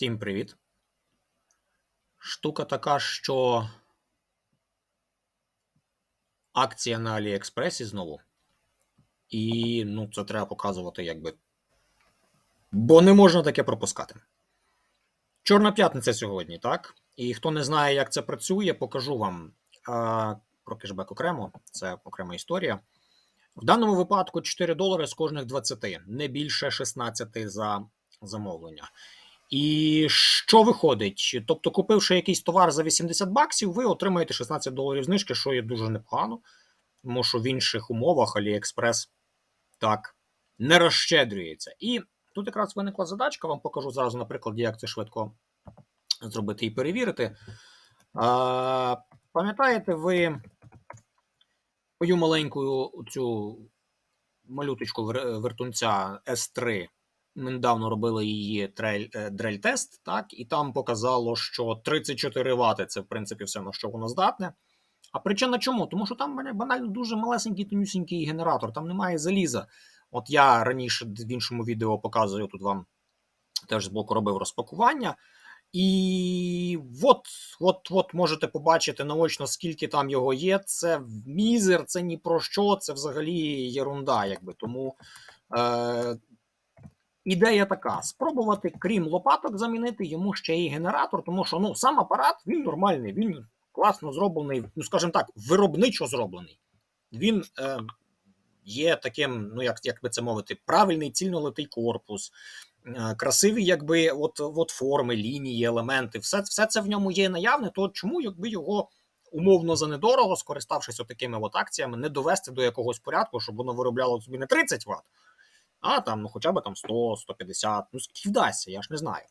Всім привіт. Штука така, що акція на Аліекспресі знову. І ну, це треба показувати, якби. Бо не можна таке пропускати. Чорна п'ятниця сьогодні, так? І хто не знає, як це працює, покажу вам а, про кешбек окремо, це окрема історія. В даному випадку 4 долари з кожних 20, не більше 16 за замовлення. І що виходить? Тобто, купивши якийсь товар за 80 баксів, ви отримаєте 16 доларів знижки, що є дуже непогано, тому що в інших умовах AliExpress так не розщедрюється. І тут якраз виникла задачка, вам покажу зараз на прикладі, як це швидко зробити і перевірити. А, Пам'ятаєте ви мою маленьку цю малюточку вертунця S3? Ми недавно робили її дрель-тест, так, і там показало, що 34 Вт це, в принципі, все, на що воно здатне. А причина чому? Тому що там банально дуже малесенький тонюсінький генератор, там немає заліза. От я раніше в іншому відео показую тут вам теж з боку робив розпакування. І от от, от можете побачити наочно, скільки там його є. Це мізер, це ні про що, це взагалі єрунда. якби. Тому е, Ідея така: спробувати, крім лопаток, замінити йому ще й генератор, тому що ну, сам апарат він нормальний, він класно зроблений, ну, скажімо так, виробничо зроблений. Він е, є таким, ну як як би це мовити, правильний цільнолитий корпус, е, красиві, якби от от форми, лінії, елементи, все все це в ньому є наявне, то чому якби його умовно за недорого, скориставшись такими акціями, не довести до якогось порядку, щоб воно виробляло собі не 30 Вт, а там ну хоча б там 100, 150, ну скільки вдасться, я ж не знаю.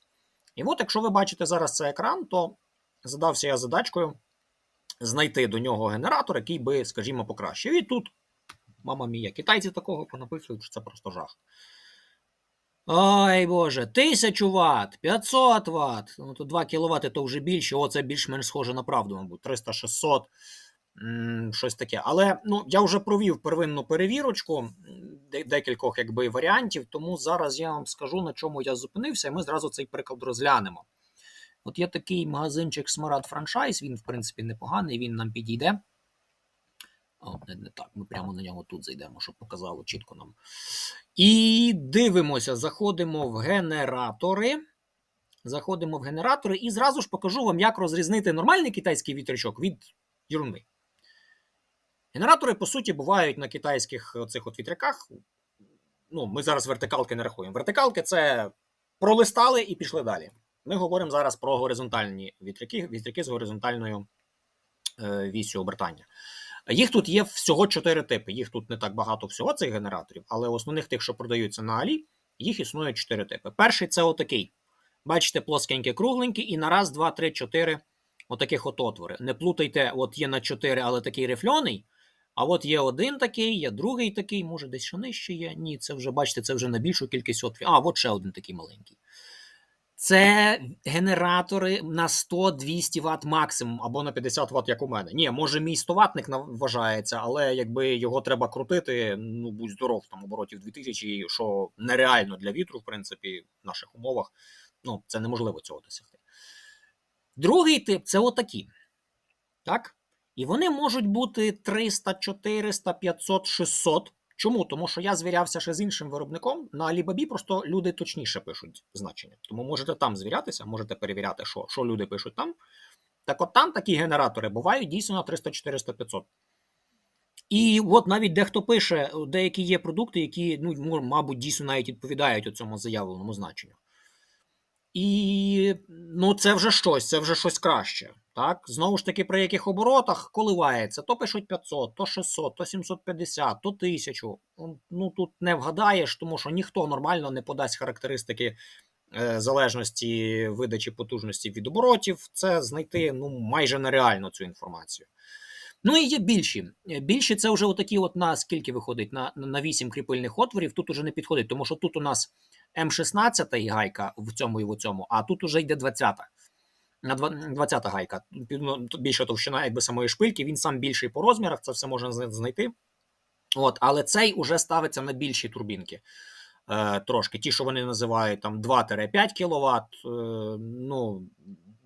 І от, якщо ви бачите зараз цей екран, то задався я задачкою знайти до нього генератор, який би, скажімо, покращив. І тут, мама мія, китайці такого понаписують, що це просто жах. Ой Боже, 1000 Вт, 500 Вт, ну то 2 кВт то вже більше, о, це більш-менш схоже на правду, мабуть, 300-600 щось таке. Але ну, я вже провів первинну перевірочку декількох якби, варіантів, тому зараз я вам скажу, на чому я зупинився, і ми зразу цей приклад розглянемо. От є такий магазинчик Смарад Франчайз, він, в принципі, непоганий, він нам підійде. О, не, не так, ми прямо на нього тут зайдемо, щоб показало чітко нам. І дивимося, заходимо в генератори. Заходимо в генератори і зразу ж покажу вам, як розрізнити нормальний китайський вітрячок від ерунди. Генератори, по суті, бувають на китайських цих от вітряках. Ну, Ми зараз вертикалки не рахуємо. Вертикалки це пролистали і пішли далі. Ми говоримо зараз про горизонтальні вітряки, вітряки з горизонтальною е, вісю обертання. Їх тут є всього чотири типи. Їх тут не так багато всього цих генераторів, але основних тих, що продаються на Алі, їх існує чотири типи. Перший це отакий. Бачите, плоскенький, кругленький, і на раз, два, три, чотири отаких от отвори. Не плутайте, от є на чотири, але такий рифльоний. А от є один такий, є другий такий, може десь що нижче є. Ні, це вже, бачите, це вже на більшу кількість отворів. А, от ще один такий маленький. Це генератори на 100-200 Вт максимум, або на 50 Вт, як у мене. Ні, може, мій 100 ватник вважається, але якби його треба крутити, ну будь здоров, там оборотів 2000, що нереально для вітру, в принципі, в наших умовах. Ну, це неможливо цього досягти. Другий тип це отакі. Так? І вони можуть бути 300, 400, 500, 600. Чому? Тому що я звірявся ще з іншим виробником. На Alibaba просто люди точніше пишуть значення. Тому можете там звірятися, можете перевіряти, що що люди пишуть там. Так от там такі генератори бувають дійсно на 300, 400, 500. І от навіть дехто пише, деякі є продукти, які, ну, мабуть, дійсно навіть відповідають цьому заявленому значенню. І ну, це вже щось, це вже щось краще. Так, Знову ж таки, при яких оборотах коливається, то пишуть 500, то 600, то 750, то 1000. Ну тут не вгадаєш, тому що ніхто нормально не подасть характеристики е, залежності видачі потужності від оборотів. Це знайти ну, майже нереально цю інформацію. Ну і є більші. Більші це вже отакі, от на скільки виходить, на на 8 кріпильних отворів. Тут уже не підходить, тому що тут у нас М16 гайка в цьому і в цьому, а тут уже йде 20-та. На 20-та гайка. Ну, більша товщина якби самої шпильки, він сам більший по розмірах, це все можна знайти. От, Але цей уже ставиться на більші турбінки. е, трошки. Ті, що вони називають там 2-5 кВт, е, ну,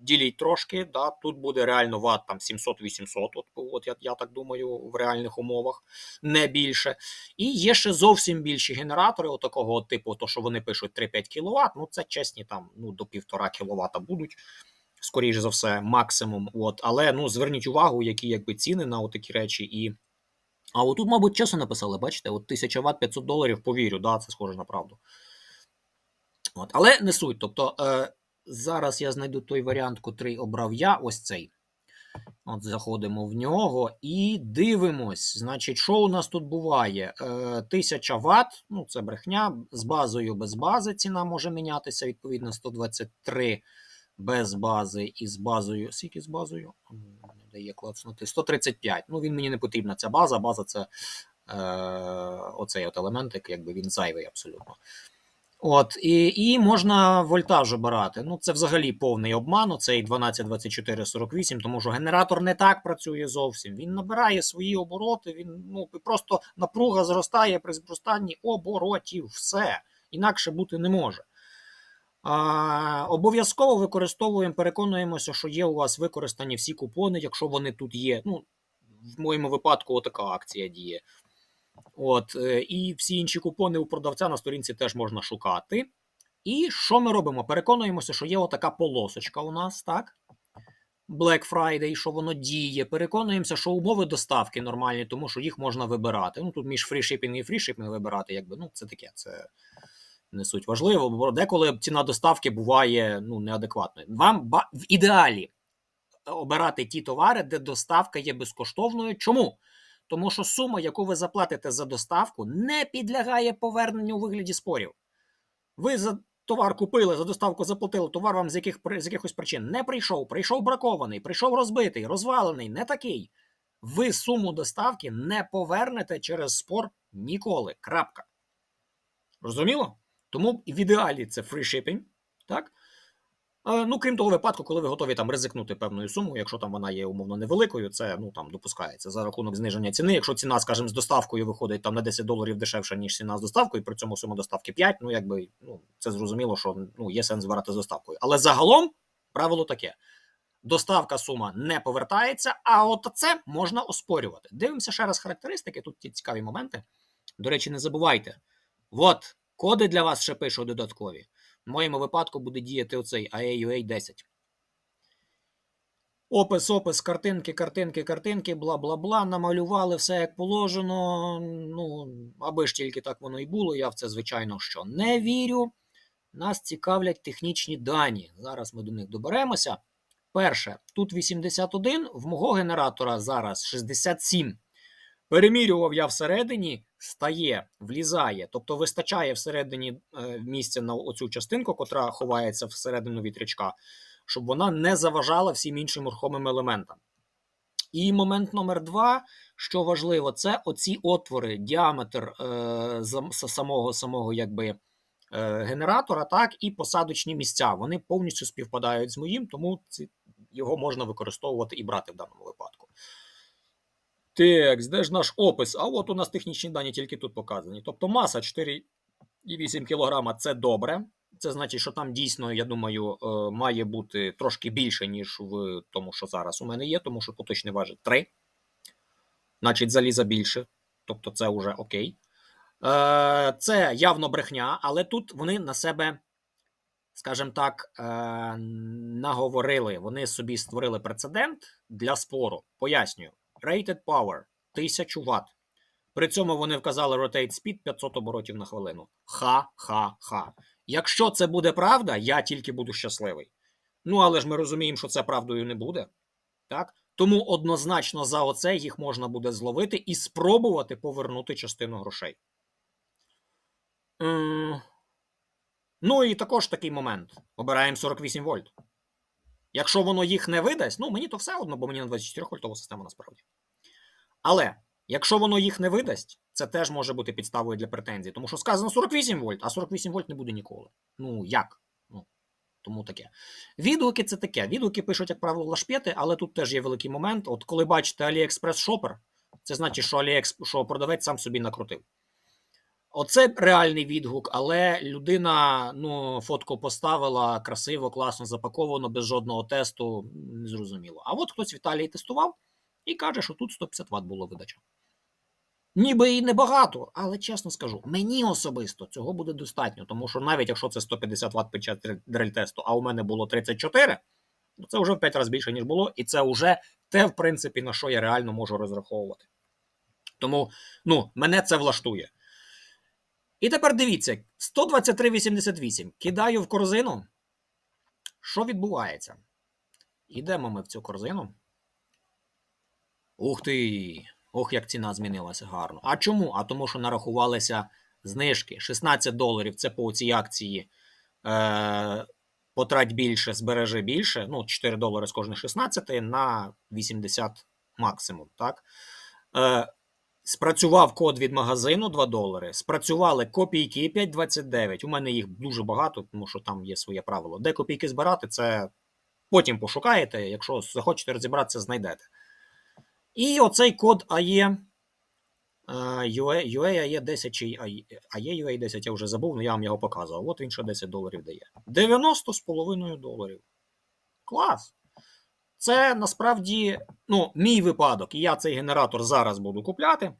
діліть трошки, да, тут буде реально ват там 700-800, от, от я, я так думаю, в реальних умовах, не більше. І є ще зовсім більші генератори, такого от типу, то, що вони пишуть 3-5 кВт, ну це чесні там ну, до 1,5 кВт будуть. Скоріше за все, максимум. От, але ну зверніть увагу, які якби ціни на такі речі. І... А отут, мабуть, чесно написали, бачите, от 1000 Вт 500 доларів, повірю, да, це схоже на правду. От, але не суть. Тобто, е, зараз я знайду той варіант, котрий обрав я, ось цей. От заходимо в нього і дивимось. Значить, що у нас тут буває? Е, 1000 Вт, ну це брехня, з базою без бази ціна може мінятися, відповідно, 123 без бази і з базою. Скільки з базою? Не дає клацнути. 135. Ну, він мені не потрібна ця база. База це е, оцей от елементик, якби він зайвий абсолютно. От, і, і можна вольтаж обирати. Ну, це взагалі повний обман, оцей 12, 24, 48, тому що генератор не так працює зовсім. Він набирає свої обороти, він ну, просто напруга зростає при зростанні оборотів. Все. Інакше бути не може. А, Обов'язково використовуємо, переконуємося, що є у вас використані всі купони, якщо вони тут є. Ну, в моєму випадку, отака акція діє. От, е, І всі інші купони у продавця на сторінці теж можна шукати. І що ми робимо? Переконуємося, що є отака полосочка у нас, так? Black Friday, що воно діє. Переконуємося, що умови доставки нормальні, тому що їх можна вибирати. Ну, тут між фрішипінг і фрішипінг вибирати, якби, ну, це таке, це не суть важливо, бо деколи ціна доставки буває ну, неадекватною. Вам в ідеалі обирати ті товари, де доставка є безкоштовною. Чому? Тому що сума, яку ви заплатите за доставку, не підлягає поверненню у вигляді спорів. Ви за товар купили, за доставку заплатили, товар вам з, яких, з якихось причин не прийшов, прийшов бракований, прийшов розбитий, розвалений, не такий. Ви суму доставки не повернете через спор ніколи. Крапка. Розуміло? Тому в ідеалі це shipping, так? Ну, крім того випадку, коли ви готові там ризикнути певною сумою, якщо там вона є умовно невеликою, це ну там допускається за рахунок зниження ціни. Якщо ціна, скажімо, з доставкою виходить там на 10 доларів дешевше, ніж ціна з доставкою, при цьому сума доставки 5, ну якби ну це зрозуміло, що ну є сенс збирати з доставкою. Але загалом правило таке: доставка сума не повертається, а от це можна оспорювати. Дивимося ще раз характеристики. Тут ті цікаві моменти. До речі, не забувайте. От коди для вас ще пишу додаткові. В моєму випадку буде діяти оцей AAUA 10. Опис, опис, картинки, картинки, картинки, бла бла бла. Намалювали все як положено. Ну, аби ж тільки так воно і було. Я в це, звичайно, що не вірю. Нас цікавлять технічні дані. Зараз ми до них доберемося. Перше, тут 81, в мого генератора зараз 67. Перемірював я всередині, стає, влізає, тобто вистачає всередині е, місця на оцю частинку, котра ховається всередину вітрячка, щоб вона не заважала всім іншим рухомим елементам. І момент номер два, що важливо, це оці отвори, діаметр е, самого самого якби, е, генератора, так, і посадочні місця. Вони повністю співпадають з моїм, тому ці, його можна використовувати і брати в даному випадку. Так, де ж наш опис? А от у нас технічні дані тільки тут показані. Тобто маса 4,8 кг це добре. Це значить, що там дійсно, я думаю, е, має бути трошки більше, ніж в тому, що зараз у мене є, тому що поточний важить 3. Значить, заліза більше. Тобто, це вже окей. Е, Це явно брехня, але тут вони на себе, скажімо так, е, наговорили. Вони собі створили прецедент для спору. Пояснюю. Rated Power 1000 Вт. При цьому вони вказали Rotate Speed 500 оборотів на хвилину. Ха-ха-ха. Якщо це буде правда, я тільки буду щасливий. Ну, але ж ми розуміємо, що це правдою не буде. Так? Тому однозначно за оце їх можна буде зловити і спробувати повернути частину грошей. Ну і також такий момент. Обираємо 48 вольт. Якщо воно їх не видасть, ну мені то все одно, бо мені на 24 вольтова система насправді. Але якщо воно їх не видасть, це теж може бути підставою для претензій. Тому що сказано 48 вольт, а 48 вольт не буде ніколи. Ну як? Ну, тому таке. Відгуки це таке. Відгуки пишуть, як правило, лашпєти, але тут теж є великий момент. От коли бачите AliExpress Shopper, це значить, що AliExpress, що продавець сам собі накрутив. Оце реальний відгук, але людина ну, фотку поставила красиво, класно запаковано, без жодного тесту. Незрозуміло. А от хтось в тестував і каже, що тут 150 Вт було видача. Ніби і небагато, але чесно скажу, мені особисто цього буде достатньо, тому що навіть якщо це 150 Вт під час дрель-тесту, а у мене було 34, то це вже в 5 разів більше, ніж було, і це вже те, в принципі, на що я реально можу розраховувати. Тому ну, мене це влаштує. І тепер дивіться: 123,88. Кидаю в корзину. Що відбувається? Ідемо ми в цю корзину. Ух ти! Ох, як ціна змінилася гарно. А чому? А тому, що нарахувалися знижки. 16 доларів це по цій акції. Е, потрать більше, збережи більше. Ну, 4 долари з кожних 16 на 80 максимум. Так? Е, Спрацював код від магазину 2 долари. Спрацювали копійки 5,29. У мене їх дуже багато, тому що там є своє правило. Де копійки збирати, це потім пошукаєте. Якщо захочете розібратися, знайдете. І оцей код AE, UA, UA 10 чи AE UA 10, я вже забув, але я вам його показував. От він ще 10 доларів дає. 90,5 доларів. Клас! Це насправді ну, мій випадок, і я цей генератор зараз буду купляти.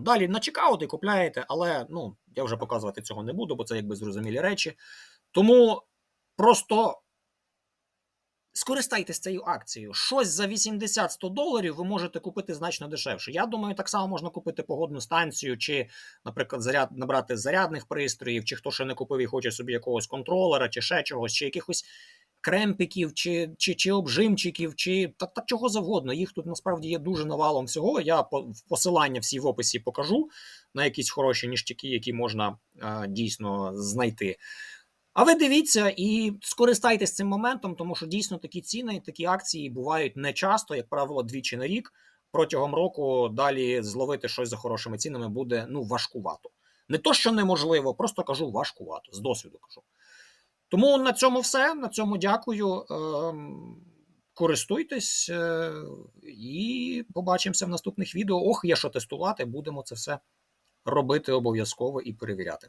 Далі на чекаути купляєте, але ну, я вже показувати цього не буду, бо це якби зрозумілі речі. Тому просто скористайтесь цією акцією. Щось за 80-100 доларів ви можете купити значно дешевше. Я думаю, так само можна купити погодну станцію, чи, наприклад, заряд, набрати зарядних пристроїв, чи хто ще не купив і хоче собі якогось контролера, чи ще чогось, чи якихось кремпиків, чи чи, чи обжимчиків, чи та, та чого завгодно. Їх тут насправді є дуже навалом всього. Я по, посилання всі в описі покажу на якісь хороші ніштяки, які можна а, дійсно знайти. А ви дивіться і скористайтесь цим моментом, тому що дійсно такі ціни, такі акції бувають не часто, як правило, двічі на рік. Протягом року далі зловити щось за хорошими цінами буде ну важкувато. Не то, що неможливо, просто кажу важкувато, з досвіду кажу. Тому на цьому все. На цьому дякую. Ем, користуйтесь е, і побачимося в наступних відео. Ох, є що тестувати. Будемо це все робити обов'язково і перевіряти.